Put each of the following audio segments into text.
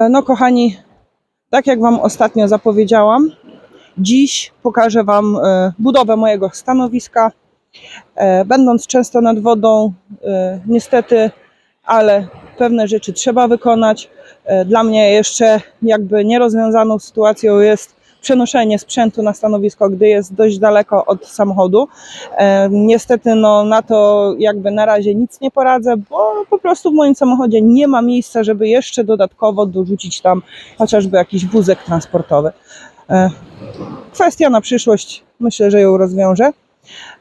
No kochani, tak jak Wam ostatnio zapowiedziałam, dziś pokażę Wam e, budowę mojego stanowiska. E, Będąc często nad wodą, e, niestety, ale pewne rzeczy trzeba wykonać. E, Dla mnie jeszcze jakby nierozwiązaną sytuacją jest przenoszenie sprzętu na stanowisko, gdy jest dość daleko od samochodu. E, Niestety no, na to jakby na razie nic nie poradzę, bo po prostu w moim samochodzie nie ma miejsca, żeby jeszcze dodatkowo dorzucić tam chociażby jakiś wózek transportowy. E, Kwestia na przyszłość, myślę, że ją rozwiążę.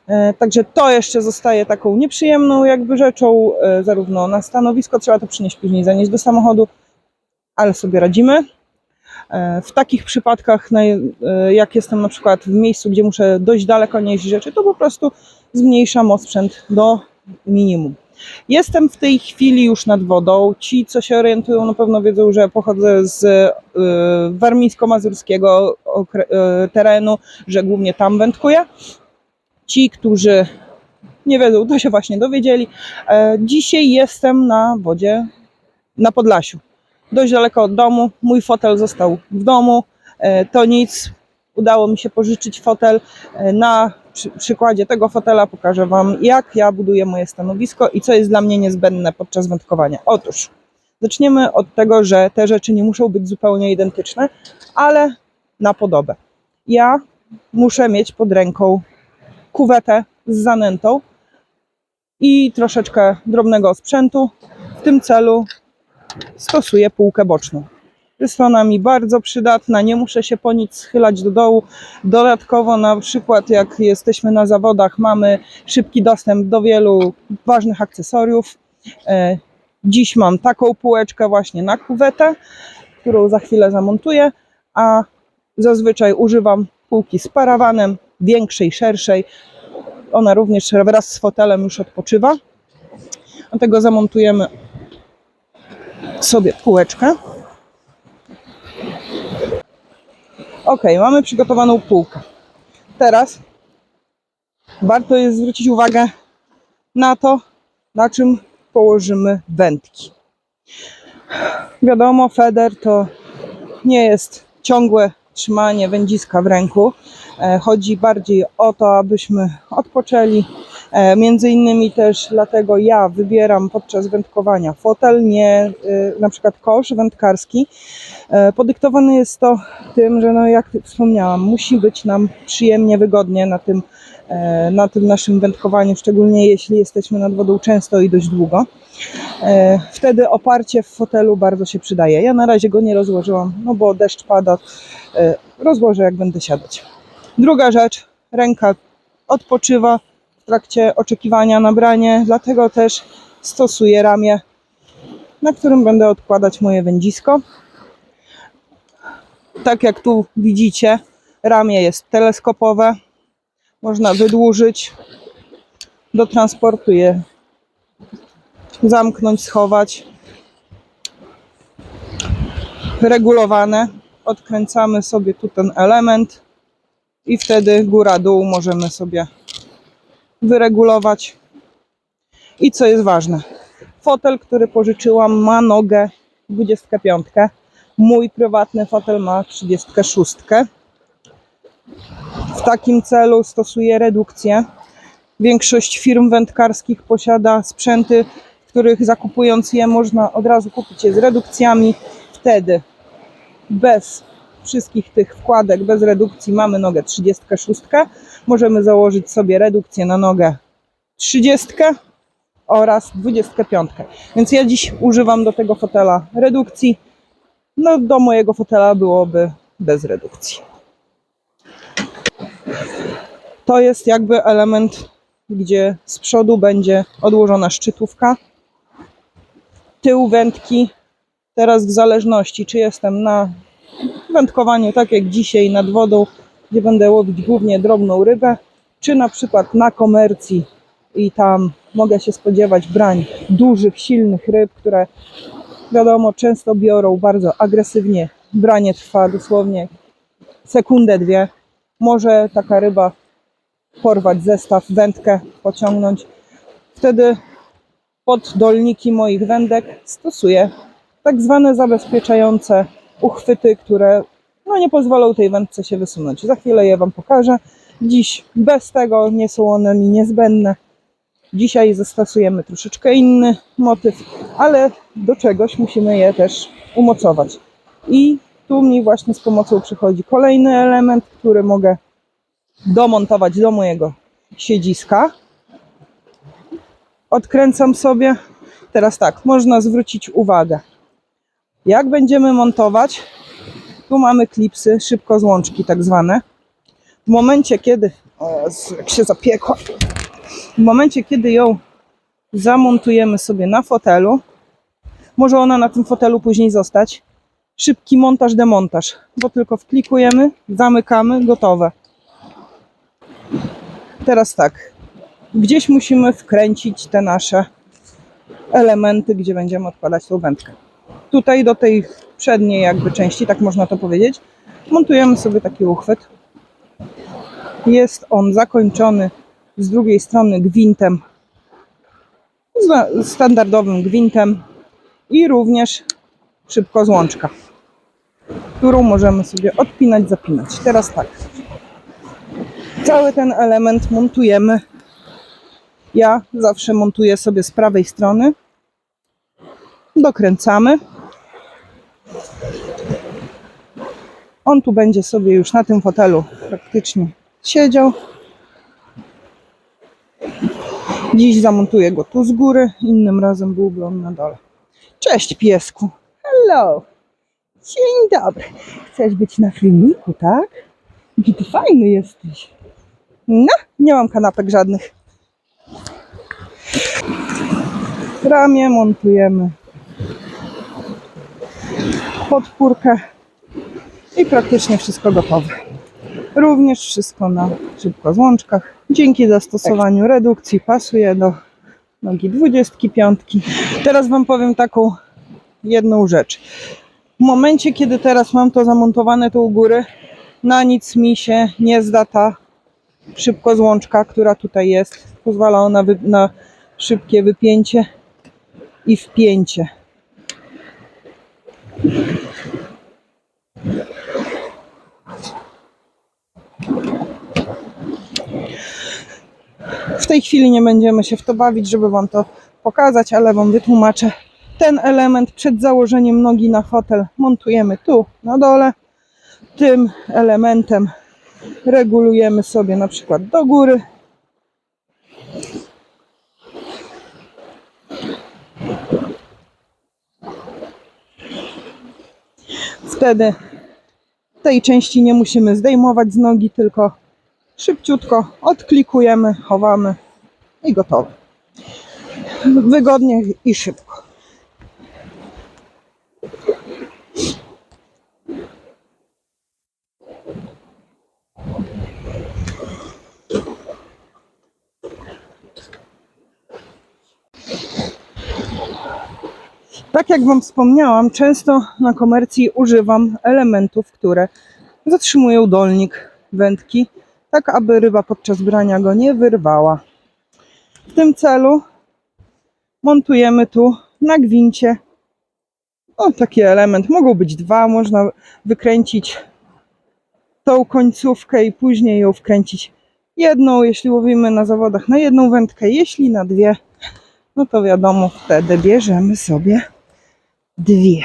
E, Także to jeszcze zostaje taką nieprzyjemną jakby rzeczą, zarówno na stanowisko, trzeba to przynieść później, zanieść do samochodu, ale sobie radzimy. E, W takich przypadkach, e, jak jestem na przykład w miejscu, gdzie muszę dość daleko nieść rzeczy, to po prostu zmniejszam osprzęt do minimum. Jestem w tej chwili już nad wodą. Ci, co się orientują, na pewno wiedzą, że pochodzę z y, warmińsko-mazurskiego terenu, że głównie tam wędkuję. Ci, którzy nie wiedzą, to się właśnie dowiedzieli. E, Dzisiaj jestem na wodzie na Podlasiu. Dość daleko od domu. Mój fotel został w domu. E, To nic. Udało mi się pożyczyć fotel. E, Na przy, przykładzie tego fotela pokażę Wam, jak ja buduję moje stanowisko i co jest dla mnie niezbędne podczas wędkowania. Otóż zaczniemy od tego, że te rzeczy nie muszą być zupełnie identyczne, ale na podobę. Ja muszę mieć pod ręką kuwetę z zanętą i troszeczkę drobnego sprzętu. W tym celu stosuję półkę boczną. Jest ona mi bardzo przydatna, nie muszę się po nic schylać do dołu. Dodatkowo, na przykład, jak jesteśmy na zawodach, mamy szybki dostęp do wielu ważnych akcesoriów. E, Dziś mam taką półeczkę właśnie na kuwetę, którą za chwilę zamontuję, a zazwyczaj używam półki z parawanem, większej, szerszej. Ona również wraz z fotelem już odpoczywa. Dlatego zamontujemy sobie półeczkę. Ok, mamy przygotowaną półkę. Teraz warto jest zwrócić uwagę na to, na czym położymy wędki. Wiadomo, feder to nie jest ciągłe trzymanie wędziska w ręku. E, Chodzi bardziej o to, abyśmy odpoczęli. E, Między innymi też dlatego ja wybieram podczas wędkowania fotel, nie y, na przykład kosz wędkarski. E, Podyktowane jest to tym, że no jak wspomniałam, musi być nam przyjemnie, wygodnie na tym, e, na tym naszym wędkowaniu, szczególnie jeśli jesteśmy nad wodą często i dość długo. E, Wtedy oparcie w fotelu bardzo się przydaje. Ja na razie go nie rozłożyłam, no bo deszcz pada. E, Rozłożę jak będę siadać. Druga rzecz, ręka odpoczywa trakcie oczekiwania na branie, dlatego też stosuję ramię, na którym będę odkładać moje wędzisko. Tak jak tu widzicie, ramię jest teleskopowe. Można wydłużyć. Do transportu je zamknąć, schować. Regulowane. Odkręcamy sobie tu ten element i wtedy góra-dół możemy sobie wyregulować. I co jest ważne, fotel, który pożyczyłam, ma nogę 25. Mój prywatny fotel ma 36. W takim celu stosuję redukcję. Większość firm wędkarskich posiada sprzęty, których zakupując je można od razu kupić je z redukcjami. Wtedy bez wszystkich tych wkładek, bez redukcji mamy nogę 36. Możemy założyć sobie redukcję na nogę 30 oraz 25. Więc ja dziś używam do tego fotela redukcji. No do mojego fotela byłoby bez redukcji. To jest jakby element, gdzie z przodu będzie odłożona szczytówka. Tył wędki, teraz w zależności czy jestem na wędkowaniu tak jak dzisiaj nad wodą, gdzie będę łowić głównie drobną rybę, czy na przykład na komercji i tam mogę się spodziewać brań dużych, silnych ryb, które wiadomo często biorą bardzo agresywnie. Branie trwa dosłownie sekundę, dwie. Może taka ryba porwać zestaw, wędkę, pociągnąć. Wtedy pod dolniki moich wędek stosuję tak zwane zabezpieczające uchwyty, które no, nie pozwolą tej wędce się wysunąć. Za chwilę je Wam pokażę. Dziś bez tego nie są one mi niezbędne. Dzisiaj zastosujemy troszeczkę inny motyw, ale do czegoś musimy je też umocować. I tu mi właśnie z pomocą przychodzi kolejny element, który mogę domontować do mojego siedziska. Odkręcam sobie. Teraz tak, można zwrócić uwagę. Jak będziemy montować, tu mamy klipsy, szybko złączki tak zwane. W momencie, kiedy, o jak się zapiekła, w momencie, kiedy ją zamontujemy sobie na fotelu, może ona na tym fotelu później zostać. Szybki montaż, demontaż, bo tylko wklikujemy, zamykamy, gotowe. Teraz tak, gdzieś musimy wkręcić te nasze elementy, gdzie będziemy odkładać tą wędkę. Tutaj do tej przedniej jakby części, tak można to powiedzieć, montujemy sobie taki uchwyt. Jest on zakończony z drugiej strony gwintem, standardowym gwintem i również szybko złączka, którą możemy sobie odpinać, zapinać. Teraz tak, cały ten element montujemy. Ja zawsze montuję sobie z prawej strony. Dokręcamy. On tu będzie sobie już na tym fotelu praktycznie siedział. Dziś zamontuję go tu z góry, innym razem byłby on na dole. Cześć piesku. Hello. Dzień dobry. Chcesz być na filmiku, tak? Jaki ty fajny jesteś. No, nie mam kanapek żadnych. Ramię montujemy podpórkę i praktycznie wszystko gotowe. Również wszystko na szybko złączkach. Dzięki zastosowaniu redukcji pasuje do nogi 25. Teraz Wam powiem taką jedną rzecz. W momencie, kiedy teraz mam to zamontowane tu u góry, na nic mi się nie zda ta szybko złączka, która tutaj jest. Pozwala ona na szybkie wypięcie i wpięcie. W tej chwili nie będziemy się w to bawić, żeby Wam to pokazać, ale Wam wytłumaczę. Ten element przed założeniem nogi na fotel montujemy tu na dole. Tym elementem regulujemy sobie na przykład do góry. Wtedy tej części nie musimy zdejmować z nogi, tylko szybciutko odklikujemy, chowamy i gotowe. Wygodnie i szybko. Tak jak Wam wspomniałam, często na komercji używam elementów, które zatrzymują dolnik wędki, tak aby ryba podczas brania go nie wyrwała. W tym celu montujemy tu na gwincie o, taki element. Mogą być dwa, można wykręcić tą końcówkę i później ją wkręcić jedną, jeśli łowimy na zawodach na jedną wędkę, jeśli na dwie, no to wiadomo, wtedy bierzemy sobie dwie.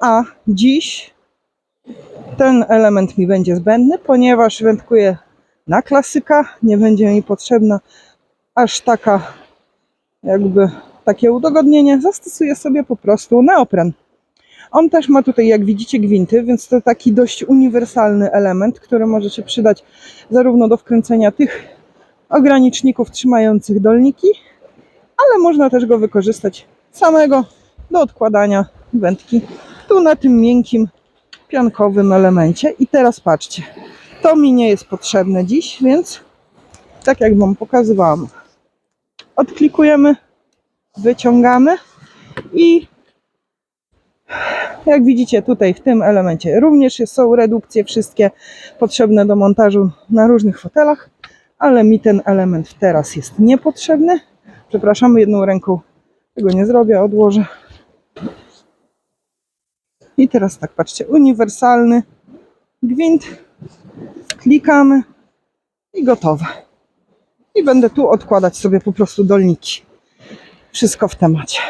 A dziś ten element mi będzie zbędny, ponieważ wędkuję na klasyka, nie będzie mi potrzebna aż taka jakby takie udogodnienie, zastosuję sobie po prostu neopren. On też ma tutaj, jak widzicie, gwinty, więc to taki dość uniwersalny element, który może się przydać zarówno do wkręcenia tych ograniczników trzymających dolniki, ale można też go wykorzystać samego do odkładania wędki tu na tym miękkim, piankowym elemencie. I teraz patrzcie, to mi nie jest potrzebne dziś, więc tak jak Wam pokazywałam, odklikujemy, wyciągamy i jak widzicie tutaj w tym elemencie również są redukcje wszystkie potrzebne do montażu na różnych fotelach, ale mi ten element teraz jest niepotrzebny. Przepraszam, jedną ręką tego nie zrobię, odłożę. I teraz tak, patrzcie, uniwersalny gwint. Klikamy i gotowe. I będę tu odkładać sobie po prostu dolniki. Wszystko w temacie.